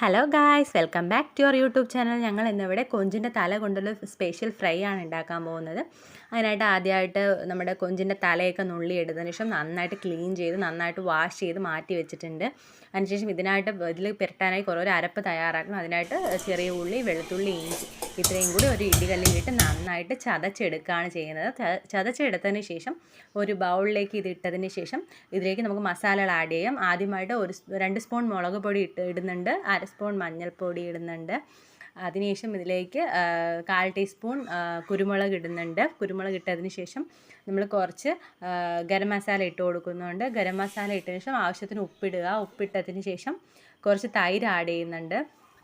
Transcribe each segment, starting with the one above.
Hello guys welcome back to your YouTube channel ഞങ്ങൾ ഇന്നിവിടെ കൊഞ്ചിന്റെ തല കൊണ്ടുള്ള സ്പെഷ്യൽ ഫ്രൈ ആണ് ഉണ്ടാക്കാൻ പോകുന്നത്. അതിനായിട്ട് ആദ്യമായിട്ട് നമ്മുടെ കൊഞ്ചിന്റെ തലയൊക്കെ നുള്ളി എടുത്തതിന് ശേഷം നന്നായിട്ട് ക്ലീൻ ചെയ്ത് നന്നായിട്ട് വാഷ് ചെയ്ത് മാറ്റി വെച്ചിട്ടുണ്ട്. അതിനുശേഷം ഇതിനായിട്ട് ഇതിൽ പുരട്ടാനായി കുറേ ഒരു അരപ്പ് തയ്യാറാക്കണം. അതിനായിട്ട് ചെറിയ ഉള്ളി വെളുത്തുള്ളി ഇഞ്ചി ഇത്രയും കൂടി ഒരു ഇടികല്ലിലിട്ട് നന്നായിട്ട് ചതച്ചെടുക്കുകയാണ് ചെയ്യുന്നത്. ചതച്ചെടുത്തതിന് ശേഷം ഒരു ബൗളിലേക്ക് ഇത് ഇട്ടതിന് ശേഷം ഇതിലേക്ക് നമുക്ക് മസാലകൾ ആഡ് ചെയ്യാം. ആദ്യമായിട്ട് ഒരു രണ്ട് സ്പൂൺ മുളക് പൊടി ഇട്ട് ഇടുന്നുണ്ട്. അര സ്പൂൺ മഞ്ഞൾപ്പൊടി ഇടുന്നുണ്ട്. അതിനുശേഷം ഇതിലേക്ക് കാൽ ടീസ്പൂൺ കുരുമുളക് ഇടുന്നുണ്ട്. കുരുമുളക് ഇട്ടതിന് ശേഷം നമ്മൾ കുറച്ച് ഗരം മസാല ഇട്ട് കൊടുക്കുന്നുണ്ട്. ഗരം മസാല ഇട്ടതിന് ശേഷം ആവശ്യത്തിന് ഉപ്പിടുക. ഉപ്പിട്ടതിന് ശേഷം കുറച്ച് തൈര് ആഡ് ചെയ്യുന്നുണ്ട്.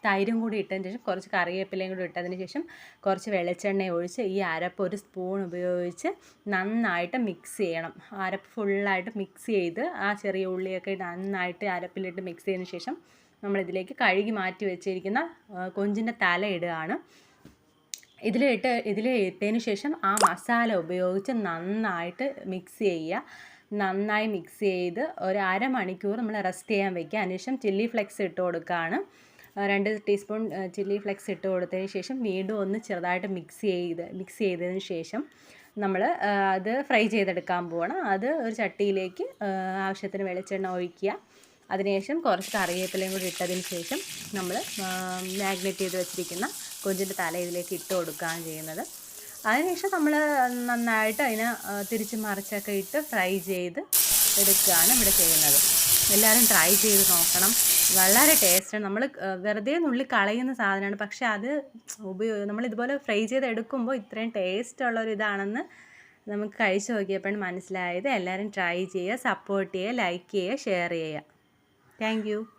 തൈരും കൂടി ഇട്ടതിന് ശേഷം കുറച്ച് കറിവേപ്പിലയും കൂടി ഇട്ടതിന് ശേഷം കുറച്ച് വെളിച്ചെണ്ണ ഒഴിച്ച് ഈ അരപ്പ് ഒരു സ്പൂൺ ഉപയോഗിച്ച് നന്നായിട്ട് മിക്സ് ചെയ്യണം. അരപ്പ് ഫുള്ളായിട്ട് മിക്സ് ചെയ്ത് ആ ചെറിയ ഉള്ളിയൊക്കെ നന്നായിട്ട് അരപ്പിലിട്ട് മിക്സ് ചെയ്തതിന് ശേഷം നമ്മളിതിലേക്ക് കഴുകി മാറ്റി വെച്ചിരിക്കുന്ന കൊഞ്ചിന്റെ തല ഇടുകയാണ്. ഇതിലിട്ട് ഇതിൽ ഇട്ടതിന് ശേഷം ആ മസാല ഉപയോഗിച്ച് നന്നായിട്ട് മിക്സ് ചെയ്യുക. നന്നായി മിക്സ് ചെയ്ത് ഒരു അരമണിക്കൂർ നമ്മൾ റെസ്റ്റ് ചെയ്യാൻ വെക്കുക. അതിനുശേഷം ചില്ലി ഫ്ലെക്സ് ഇട്ട് കൊടുക്കുകയാണ്. രണ്ട് ടീസ്പൂൺ ചില്ലി ഫ്ലെക്സ് ഇട്ട് കൊടുത്തതിന് ശേഷം വീണ്ടും ഒന്ന് ചെറുതായിട്ട് മിക്സ് ചെയ്ത് മിക്സ് ചെയ്തതിന് ശേഷം നമ്മൾ അത് ഫ്രൈ ചെയ്തെടുക്കാൻ പോകണം അത് ഒരു ചട്ടിയിലേക്ക് ആവശ്യത്തിന് വെളിച്ചെണ്ണ ഒഴിക്കുക. അതിനുശേഷം കുറച്ച് കറിവേപ്പിലയും കൂടി ഇട്ടതിന് ശേഷം നമ്മൾ മാഗ്നറ്റ് ചെയ്ത് വെച്ചിരിക്കുന്ന കൊഞ്ചിന്റെ തല ഇതിലേക്ക് ഇട്ട് കൊടുക്കുകയാണ് ചെയ്യുന്നത്. അതിനുശേഷം നമ്മൾ നന്നായിട്ട് അതിനെ തിരിച്ച് മറിച്ചൊക്കെ ഇട്ട് ഫ്രൈ ചെയ്ത് എടുക്കുകയാണ് ഇവിടെ ചെയ്യുന്നത്. എല്ലാവരും ട്രൈ ചെയ്ത് നോക്കണം. വളരെ ടേസ്റ്റാണ് നമ്മൾ വെറുതെ നുള്ളി കളയുന്ന സാധനമാണ്. പക്ഷേ അത് ഉപയോഗ നമ്മൾ ഇതുപോലെ ഫ്രൈ ചെയ്ത് എടുക്കുമ്പോൾ ഇത്രയും ടേസ്റ്റ് ഉള്ള ഒരു നമുക്ക് കഴിച്ചു നോക്കിയപ്പോഴാണ് മനസ്സിലായത്. എല്ലാവരും ട്രൈ ചെയ്യുക സപ്പോർട്ട് ചെയ്യുക ലൈക്ക് ചെയ്യുക ഷെയർ ചെയ്യുക. Thank you.